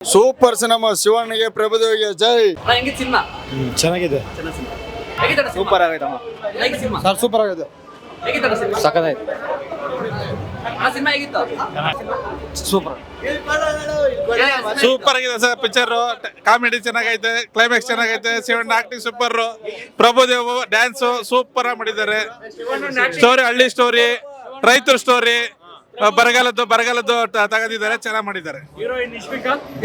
Super cinema ಶಿವಣ್ಣಗೆ ಪ್ರಭುದೇವಿಗೆ ಜೈ. ಸಿನಿಮಾ? ಚೆನ್ನಾಗಿದೆ. ಸೂಪರ್ ಆಗಿದೆ ಸರ್ ಸೂಪರ್ ಆಗಿದೆ. ಸಖತ್ತಾಯ್ತು ಸಿನಿಮಾ? ಹೇಗಿತ್ತು? ಸೂಪರ್. ಸೂಪರ್ ಆಗಿದೆ ಸರ್ ಪಿಕ್ಚರ್ ಕಾಮಿಡಿ ಚೆನ್ನಾಗೈತೆ ಕ್ಲೈಮ್ಯಾಕ್ಸ್ ಚೆನ್ನಾಗೈತೆ Shivanna acting super Prabhudev dance super ಆಗಿ ಮಾಡಿದ್ದಾರೆ. ಸ್ಟೋರಿ ಹಳ್ಳಿ ಸ್ಟೋರಿ ರೈತರ ಸ್ಟೋರಿ ಬರಗಾಲದ್ದು ಬರಗಾಲದ್ದು ತಗದಿದ್ದಾರೆ ಚೆನ್ನಾಗಿ ಮಾಡಿದ್ದಾರೆ.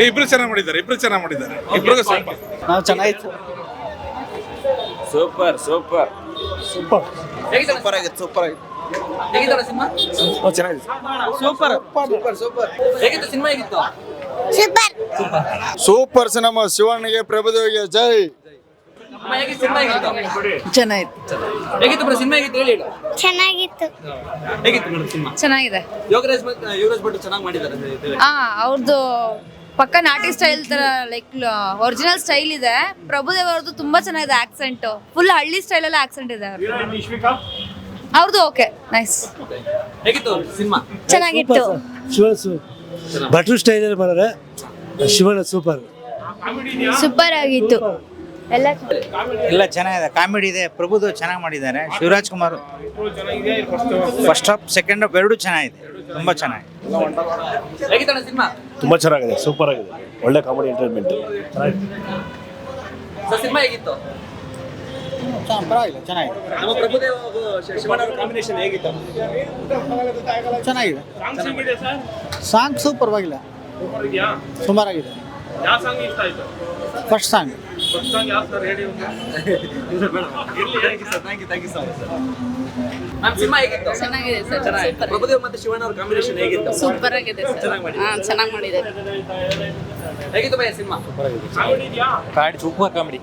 ಇಬ್ರು ಚೆನ್ನಾಗಿ ಮಾಡಿದ್ದಾರೆ ಇಬ್ರು ಚೆನ್ನಾಗಿ ಮಾಡಿದ್ದಾರೆ. ಇಬ್ರಿಗೂ ಸೂಪರ್ ನಾವು ಚೆನ್ನಾಗಿತ್ತು. Super super. ಸೂಪರ್. ಸೂಪರ್ ಆಗಿದೆ ಸೂಪರ್ ಆಗಿತ್ತು. ಹೇಗಿತ್ತು ಸಿನಿಮಾ? ಚೆನ್ನಾಗಿದೆ ಸೂಪರ್. ಸೂಪರ್ ಸೂಪರ್ ಹೇಗಿತ್ತು ಸಿನಿಮಾ ಹೇಗಿತ್ತು? ಸೂಪರ್ ಸಿನಿಮಾ ಶಿವಣ್ಣಗೆ ಪ್ರಭುದೇವಿಗೆ ಜೈ ಅಮ್ಮ ಹೇಗಿತ್ತು ಸಿನಿಮಾ ಹೇಗಿತ್ತು ಚೆನ್ನಾಗಿತ್ತು. ಹೇಗಿತ್ತು ಬ್ರೋ ಸಿನಿಮಾ ಹೇಗಿತ್ತು? ಹೇಳಿ ಹೇಳು. ಚೆನ್ನಾಗಿತ್ತು. ಹೇಗಿತ್ತು ಮೇಡಮ್ ಸಿನಿಮಾ? ಚೆನ್ನಾಗಿದೆ. ಯೋಗರಾಜ್ ಮತ್ತು ಯೋಗರಾಜ್ ಭಟ್ ಚೆನ್ನಾಗಿ ಮಾಡಿದ್ದಾರೆ ಅಂತ ಹೇಳ್ತೀವಿ. ಆ ಅವ್ರದ್ದು ಪಕ್ಕ ನಾಟಿ ಸ್ಟೈಲ್ ತರ ಲೈಕ್ ಒರಿಜಿನಲ್ ಸ್ಟೈಲ್ ಇದೆ. ಪ್ರಭುದೇವ್ ಅವ್ರದ್ದು ತುಂಬಾ ಚೆನ್ನಾಗಿದೆ ಆಕ್ಸೆಂಟ್ ಫುಲ್ ಹಳ್ಳಿ ಸ್ಟೈಲ್ ಎಲ್ಲ ಆಕ್ಸೆಂಟ್ ಇದೆ ಅವ್ರದ್ದು ಓಕೆ ನೈಸ್ ಹೇಗಿತ್ತು ಸಿನಿಮಾ? ಚೆನ್ನಾಗಿತ್ತು. ಶಿವನ ಭಟ್ರು ಸ್ಟೈಲಲ್ಲಿ ಮಾಡಿದ್ರೆ ಶಿವನ ಸೂಪರ್. ಸೂಪರ್ ಆಗಿತ್ತು. ಎಲ್ಲ ಎಲ್ಲ ಚೆನ್ನಾಗಿದೆ. ಕಾಮಿಡಿ ಇದೆ. ಪ್ರಭುದು ಚೆನ್ನಾಗಿ ಮಾಡಿದ್ದಾರೆ. Shivaraj Kumar first half second half ಎರಡೂ ಚೆನ್ನಾಗಿದೆ. ತುಂಬ ಚೆನ್ನಾಗಿದೆ. ತುಂಬ ಸಿನಿಮಾ? ತುಂಬಾ ಚೆನ್ನಾಗಿದೆ. ಸೂಪರ್ ಆಗಿದೆ. ಒಳ್ಳೆ ಕಾಮಿಡಿ ಎಂಟರ್ಟೈನ್ಮೆಂಟ್ ಸರ್ ಸಿನಿಮಾ ಹೇಗಿತ್ತು? ಪರವಾಗಿಲ್ಲ ಚೆನ್ನಾಗಿದೆ. ನಮ್ಮ ಪ್ರಭುದೇವ್ ಕಾಂಬಿನೇಷನ್ ಹೇಗಿತ್ತು? ಚೆನ್ನಾಗಿದೆ. ಸಾಂಗ್ ಸೂಪರ್ ಆಗಿಲ್ಲ ಸುಮಾರಾಗಿದೆ. ಫಸ್ಟ್ ಸಾಂಗ್ ಮ್ಯಾಮ್ ಸಿನಿಮಾ ಹೇಗಿತ್ತು? ಚೆನ್ನಾಗಿದೆ ಚೆನ್ನಾಗಿತ್ತು ಪ್ರಭುದೇವ್ ಮತ್ತು ಶಿವಣ್ಣ ಅವರ ಕಾಂಬಿನೇಷನ್ ಹೇಗಿತ್ತು? ಸೂಪರ್ ಆಗಿದೆ ಚೆನ್ನಾಗಿ ಮಾಡಿದ್ದಾರೆ. ಹಾ ಚೆನ್ನಾಗಿ ಮಾಡಿದ್ದಾರೆ. ಹೇಗಿತ್ತು ಭಯ ಸಿನಿಮಾ ಕಾಮಿಡಿ ಸೂಪರ್ ಕಾಮಿಡಿ